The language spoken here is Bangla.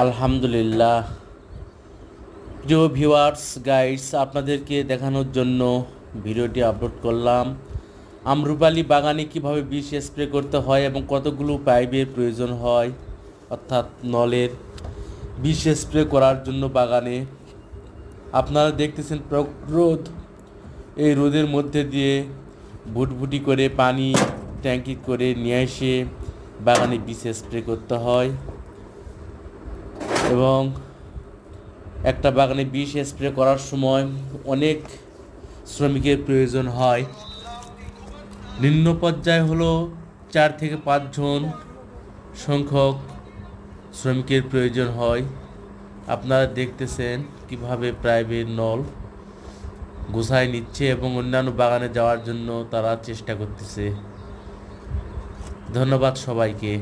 আলহামদুলিল্লাহ। প্রিয় ভিউয়ার্স গাইডস আপনাদেরকে দেখানোর জন্য ভিডিওটি আপলোড করলাম। আমরুপালি বাগানে কীভাবে বিষ স্প্রে করতে হয় এবং কতগুলো পাইপের প্রয়োজন হয়, অর্থাৎ নলের বিষ স্প্রে করার জন্য বাগানে। আপনারা দেখতেছেন রোদ এই রোদের মধ্যে দিয়ে ভুটভুটি করে পানি ট্যাঙ্কি করে নিয়ে এসে বাগানে বিষ স্প্রে করতে হয়। এবং একটা বাগানে বিষ স্প্রে করার সময় অনেক শ্রমিকের প্রয়োজন হয়। নিম্ন পর্যায়ে হলো চার থেকে পাঁচজন সংখ্যক শ্রমিকের প্রয়োজন হয়। আপনারা দেখতেছেন কীভাবে প্রাইভেট নল গোছায় নিচ্ছে এবং অন্যান্য বাগানে যাওয়ার জন্য তারা চেষ্টা করতেছে। ধন্যবাদ সবাইকে।